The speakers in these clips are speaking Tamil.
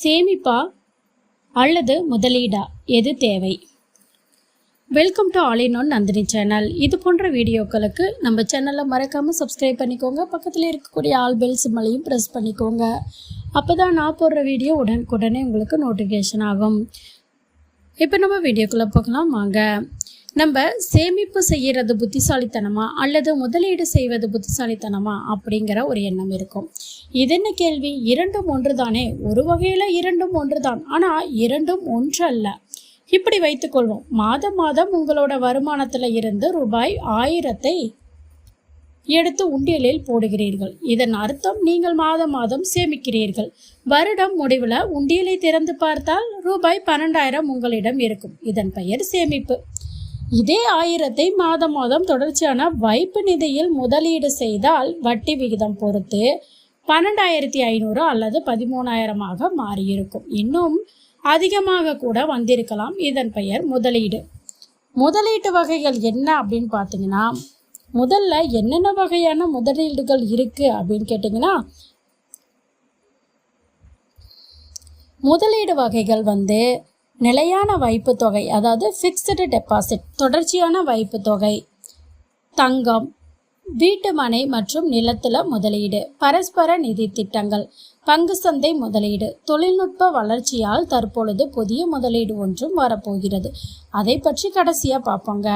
சேமிப்பா அல்லது முதலீடா? எது தேவை? Welcome to all in one Nandini channel. இது போன்ற வீடியோக்களுக்கு நம்ம சேனலை மறக்காமல் சப்ஸ்கிரைப் பண்ணிக்கோங்க. பக்கத்தில் இருக்கக்கூடிய ஆல் பெல் சிம்மலையும் ப்ரெஸ் பண்ணிக்கோங்க. அப்போ தான் நான் போடுற வீடியோ உடனுக்குடனே உங்களுக்கு நோட்டிஃபிகேஷன் ஆகும். இப்போ நம்ம வீடியோக்குள்ளே போகலாம். வாங்க. நம்ம சேமிப்பு செய்கிறது புத்திசாலித்தனமா அல்லது முதலீடு செய்வது புத்திசாலித்தனமா அப்படிங்கிற ஒரு எண்ணம் இருக்கும். இது என்ன கேள்வி? இரண்டும் ஒன்று தானே ஒரு வகையில் இரண்டும் ஒன்று தான் ஆனால் இரண்டும் ஒன்று அல்ல இப்படி வைத்துக்கொள்வோம். மாதம் மாதம் உங்களோட வருமானத்தில் இருந்து ரூபாய் ஆயிரத்தை எடுத்து உண்டியலில் போடுகிறீர்கள். இதன் அர்த்தம் நீங்கள் மாதம் மாதம் சேமிக்கிறீர்கள். வருடம் முடிவில் உண்டியலை திறந்து பார்த்தால் ரூபாய் பன்னெண்டாயிரம் உங்களிடம் இருக்கும். இதன் பெயர் சேமிப்பு. இதே ஆயிரத்தை மாதம் மாதம் தொடர்ச்சியான வைப்பு நிதியில் முதலீடு செய்தால் வட்டி விகிதம் பொறுத்து பன்னெண்டாயிரத்தி ஐநூறு அல்லது பதிமூணாயிரமாக மாறியிருக்கும். இன்னும் அதிகமாக கூட வந்திருக்கலாம். இதன் பெயர் முதலீடு. முதலீட்டு வகைகள் என்ன அப்படின்னு பார்த்தீங்கன்னா முதல்ல என்னென்ன வகையான முதலீடுகள் இருக்கு அப்படின்னு கேட்டிங்கன்னா முதலீடு வகைகள் வந்து நிலையான வைப்பு தொகை அதாவது ஃபிக்ஸ்டு டெபாசிட் தொடர்ச்சியான வைப்பு தொகை தங்கம் வீட்டு மனை மற்றும் நிலத்தில் முதலீடு பரஸ்பர நிதி திட்டங்கள் பங்கு சந்தை முதலீடு தொழில்நுட்ப வளர்ச்சியால் தற்பொழுது புதிய முதலீடு ஒன்றும் வரப்போகிறது. அதை பற்றி கடைசியாக பார்ப்போங்க.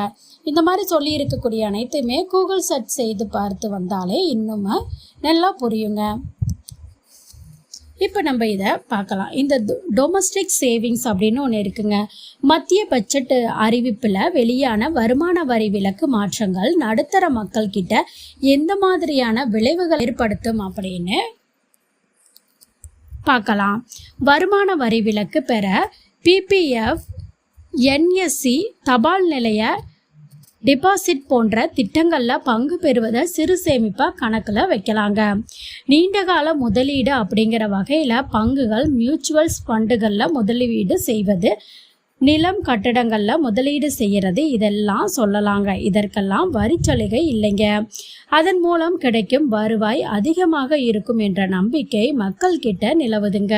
இந்த மாதிரி சொல்லி இருக்கக்கூடிய அனைத்துமே கூகுள் சர்ச் செய்து பார்த்து வந்தாலே இன்னும் நல்லா புரியுங்க. இப்போ நம்ம இதை பார்க்கலாம் இந்த டொமஸ்டிக் சேவிங்ஸ் அப்படின்னு ஒன்று இருக்குங்க. மத்திய பட்ஜெட் அறிவிப்பில் வெளியான வருமான வரி விலக்கு மாற்றங்கள் நடுத்தர மக்கள் கிட்ட எந்த மாதிரியான விளைவுகள் ஏற்படுத்தும் அப்படின்னு பார்க்கலாம் வருமான வரி விலக்கு பெற பிபிஎஃப் என்எஸ்சி தபால் நிலைய டிபாசிட் போன்ற திட்டங்களில் பங்கு பெறுவதை சிறு சேமிப்பாக கணக்கில் வைக்கலாங்க. நீண்டகால முதலீடு அப்படிங்கிற வகையில் பங்குகள் மியூச்சுவல்ஸ் ஃபண்டுகளில் முதலீடு செய்வது நிலம் கட்டடங்களில் முதலீடு செய்கிறது இதெல்லாம் சொல்லலாங்க. இதற்கெல்லாம் வரி சலுகை இல்லைங்க. அதன் மூலம் கிடைக்கும் வருவாய் அதிகமாக இருக்கும் என்ற நம்பிக்கை மக்கள்கிட்ட நிலவுதுங்க.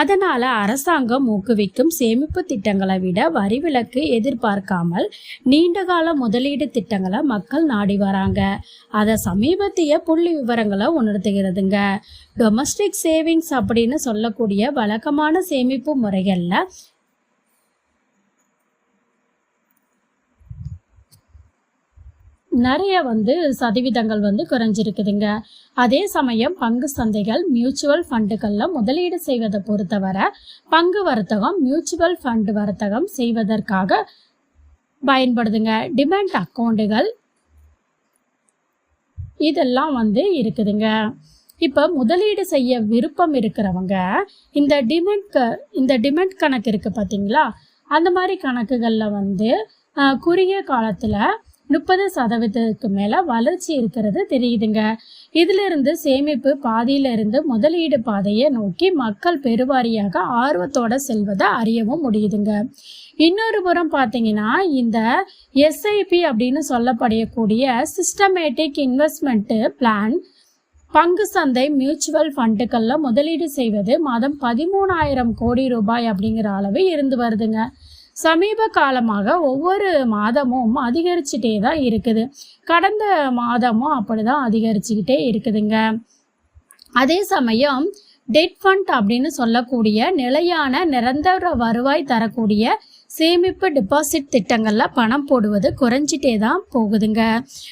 அதனால அரசாங்கம் ஊக்குவிக்கும் சேமிப்பு திட்டங்களை விட வரி விலக்கு எதிர்பார்க்காமல் நீண்டகால முதலீடு திட்டங்களை மக்கள் நாடி வராங்க. அதை சமீபத்திய புள்ளி விவரங்களை உணர்த்துகிறதுங்க. டொமஸ்டிக் சேவிங்ஸ் அப்படின்னு சொல்லக்கூடிய வழக்கமான சேமிப்பு முறைகளில் நிறைய வந்து சதவீதங்கள் வந்து குறைஞ்சிருக்குதுங்க. அதே சமயம் பங்கு சந்தைகள் மியூச்சுவல் ஃபண்டுகளில் முதலீடு செய்வதை பொறுத்தவரை பங்கு வர்த்தகம் மியூச்சுவல் ஃபண்டு வர்த்தகம் செய்வதற்காக பயன்படுதுங்க. டிமெண்ட் அக்கௌண்ட்டுகள் இதெல்லாம் வந்து இருக்குதுங்க. இப்போ முதலீடு செய்ய விருப்பம் இருக்கிறவங்க இந்த டிமெண்ட் க இந்த டிமெண்ட் கணக்கு இருக்குது பார்த்தீங்களா அந்த மாதிரி கணக்குகளில் வந்து குறுகிய காலத்தில் முப்பது சதவீதத்துக்கு மேலே வளர்ச்சி இருக்கிறது தெரியுதுங்க. இதிலிருந்து சேமிப்பு பாதியிலிருந்து முதலீடு பாதையை நோக்கி மக்கள் பெருவாரியாக ஆர்வத்தோட செல்வதை அறியவும் முடியுதுங்க. இன்னொரு புறம் பார்த்தீங்கன்னா இந்த எஸ்ஐபி அப்படின்னு சொல்லப்படக்கூடிய சிஸ்டமேட்டிக் இன்வெஸ்ட்மெண்ட்டு பிளான் பங்கு சந்தை மியூச்சுவல் ஃபண்டுகளில் முதலீடு செய்வது மாதம் பதிமூணாயிரம் கோடி ரூபாய் அப்படிங்கிற அளவு இருந்து வருதுங்க. சமீப காலமாக ஒவ்வொரு மாதமும் அதிகரிச்சுட்டே தான் இருக்குது. கடந்த மாதமும் அப்படி தான் அதிகரிச்சுக்கிட்டே இருக்குதுங்க. அதே சமயம் டெட் ஃபண்ட் அப்படின்னு சொல்லக்கூடிய நிலையான நிரந்தர வருவாய் தரக்கூடிய சேமிப்பு டிபாசிட் திட்டங்களில் பணம் போடுவது குறைஞ்சிட்டே தான் போகுதுங்க.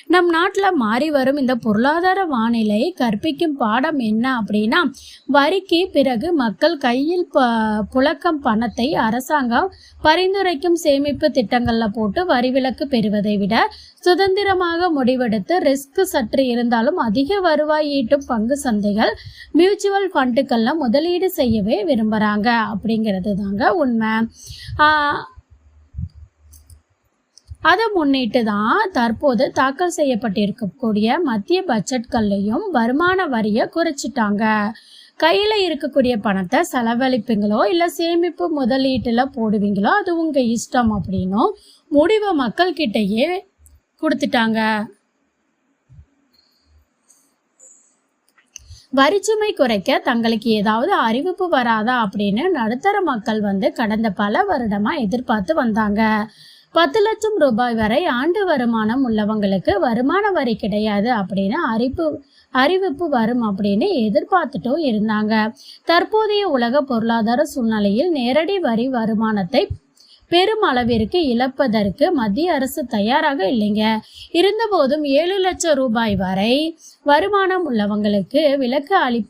நம் நாட்டில் மாறி வரும் இந்த பொருளாதார வானிலை கற்பிக்கும் பாடம் என்ன அப்படின்னா வரிக்கு பிறகு மக்கள் கையில் ப புழக்கம் பணத்தை அரசாங்கம் பரிந்துரைக்கும் சேமிப்பு திட்டங்களில் போட்டு வரி விலக்கு பெறுவதை விட சுதந்திரமாக முடிவெடுத்து ரிஸ்க் சற்று இருந்தாலும் அதிக வருவாய் ஈட்டும் பங்கு சந்தைகள் மியூச்சுவல் ஃபண்டுகளில் முதலீடு செய்யவே விரும்புகிறாங்க அப்படிங்கிறது தாங்க உண்மை அதை முன்னிட்டு தான் தற்போது தாக்கல் செய்யப்பட்டிருக்கக்கூடிய மத்திய பட்ஜெட்கள்லையும் வருமான வரியை குறைச்சிட்டாங்க. கையில் இருக்கக்கூடிய பணத்தை செலவழிப்பீங்களோ இல்லை சேமிப்பு முதலீட்டில் போடுவீங்களோ அது உங்கள் இஷ்டம் அப்படின்னும் முடிவை மக்கள்கிட்டயே கொடுத்துட்டாங்க. வரிச்சுமை குறைக்க தங்களுக்கு ஏதாவது அறிவிப்பு வராதா அப்படின்னு நடுத்தர மக்கள் வந்து கடந்த பல வருடமா எதிர்பார்த்து வந்தாங்க. பத்து லட்சம் ரூபாய் வரை ஆண்டு வருமானம் உள்ளவங்களுக்கு வருமான வரி கிடையாது அப்படின்னு அறிப்பு அறிவிப்பு வரும் அப்படின்னு எதிர்பார்த்துட்டும் இருந்தாங்க. தற்போதைய உலக பொருளாதார சூழ்நிலையில் நேரடி வரி வருமானத்தை பெரும் அளவிற்கு இழப்பதற்கு மத்திய அரசு தயாராக இல்லைங்க. இருந்தபோதும் ஏழு லட்சம் ரூபாய் வரை வருமானம் உள்ளவங்களுக்கு விலக்கு அளி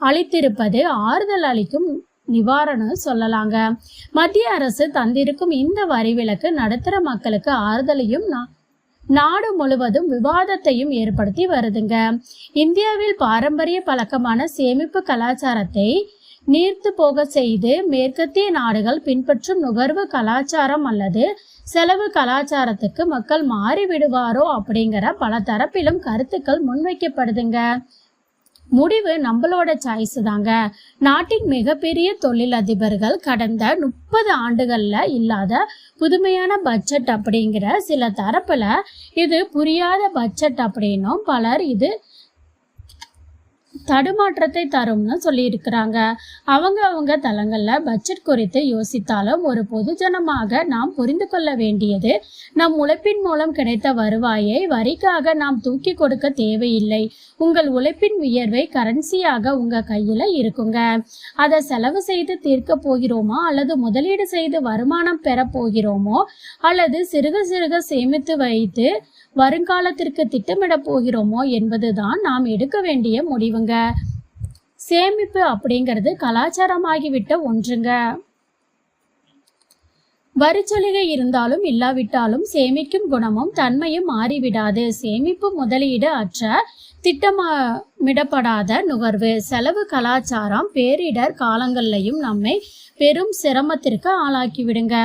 அளித்திருப்பது ஆறுதல் அளிக்கும் நிவாரணம் சொல்லலாங்க. மத்திய அரசு தந்திருக்கும் இந்த வரி விலக்கு நடுத்தர மக்களுக்கு ஆறுதலையும் நா- நாடு முழுவதும் விவாதத்தையும் ஏற்படுத்தி வருதுங்க. இந்தியாவில் பாரம்பரிய பழக்கமான சேமிப்பு கலாச்சாரத்தை நீர்த்து போக செய்து மேற்கத்திய நாடுகள் பின்பற்றும் நுகர்வு கலாச்சாரம் அல்லது செலவு கலாச்சாரத்துக்கு மக்கள் மாறிவிடுவாரோ அப்படிங்கிற பல தரப்பிலும் கருத்துக்கள் முன்வைக்கப்படுதுங்க. முடிவு நம்மளோட சாய்ஸ் தாங்க. நாட்டின் மிகப்பெரிய தொழிலதிபர்கள் கடந்த முப்பது ஆண்டுகள்ல இல்லாத புதுமையான பட்ஜெட் அப்படிங்கிற சில தரப்புல இது புரியாத பட்ஜெட் அப்படின்னும் பலர் இது தடுமாற்றத்தை தரும்னு சொல்லியிருக்கிறாங்க. அவங்க அவங்க தளங்களில் பட்ஜெட் குறித்து யோசித்தாலும் ஒரு பொதுஜனமாக நாம் புரிந்து கொள்ள வேண்டியது நம் உழைப்பின் மூலம் கிடைத்த வருவாயை வரிக்காக நாம் தூக்கி கொடுக்க தேவையில்லை. உங்கள் உழைப்பின் உயர்வை கரன்சியாக உங்கள் கையில் இருக்குங்க. அதை செலவு செய்து தீர்க்க போகிறோமா? அல்லது முதலீடு செய்து வருமானம் பெற போகிறோமோ? அல்லது சிறுக சிறுக சேமித்து வைத்து வருங்காலத்திற்கு திட்டமிட போகிறோமோ? என்பதுதான் நாம் எடுக்க வேண்டிய முடிவுங்க. சேமிப்பு அப்படிங்கிறது கலாச்சாரமாகிவிட்ட ஒன்றுங்க. வரிச்சலுகை இருந்தாலும் இல்லாவிட்டாலும் சேமிக்கும் குணமும் தன்மையும் மாறிவிடாது. சேமிப்பு முதலீடு அற்ற திட்டமிடப்படாத நுகர்வு செலவு கலாச்சாரம் பேரிடர் காலங்கள்லையும் நம்மை பெரும் சிரமத்திற்கு ஆளாக்கிவிடுங்க.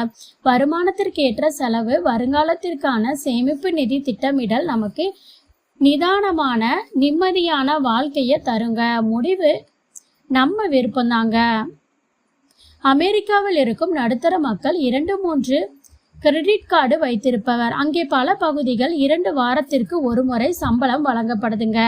வருமானத்திற்கு ஏற்ற செலவு வருங்காலத்திற்கான சேமிப்பு நிதி திட்டமிடல் நமக்கு நிதானமான நிம்மதியான வாழ்க்கையை தருங்க. முடிவு நம்ம விருப்பம்தாங்க. அமெரிக்காவில் இருக்கும் நடுத்தர மக்கள் இரண்டு மூன்று கிரெடிட் கார்டு வைத்திருப்பவர். அங்கே பல பகுதிகள் இரண்டு வாரத்திற்கு ஒரு முறை சம்பளம் வழங்கப்படுதுங்க.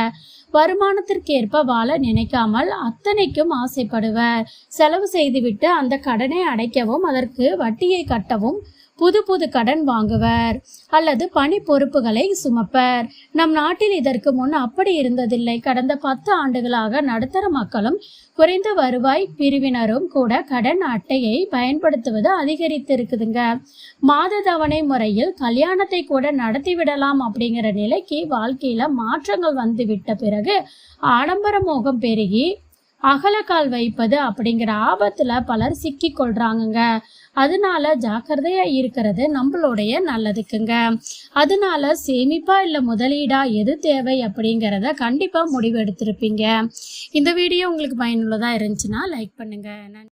வருமானத்திற்கேற்ப வாழ நினைக்காமல் அத்தனைக்கும் ஆசைப்படுவர். செலவு செய்துவிட்டு அந்த கடனை அடைக்கவும் அதற்கு வட்டியை கட்டவும் புது புது கடன் வாங்குவர் அல்லது பணி பொறுப்புகளை சுமப்பர். நம் நாட்டில் இதற்கு முன் அப்படி இருந்ததில்லை. கடந்த பத்து ஆண்டுகளாக நடுத்தர மக்களும் குறைந்த வருவாய் பிரிவினரும் கூட கடன் அட்டையை பயன்படுத்துவது அதிகரித்திருக்குதுங்க. மாத தவணை முறையில் கல்யாணத்தை கூட நடத்திவிடலாம் அப்படிங்கிற நிலைக்கு வாழ்க்கையில மாற்றங்கள் வந்து விட்ட பிறகு ஆடம்பர மோகம் பெருகி அகலக்கால் வைப்பது அப்படிங்கிற ஆபத்துல பலர் சிக்கி கொள்றாங்கங்க. அதனால ஜாக்கிரதையா இருக்கிறது நம்மளுடைய நல்லதுக்குங்க. அதனால சேமிப்பா இல்ல முதலீடா எது தேவை அப்படிங்கிறத கண்டிப்பா முடிவு எடுத்திருப்பீங்க இந்த வீடியோ உங்களுக்கு பயனுள்ளதா இருந்துச்சுன்னா லைக் பண்ணுங்க. நன்றி.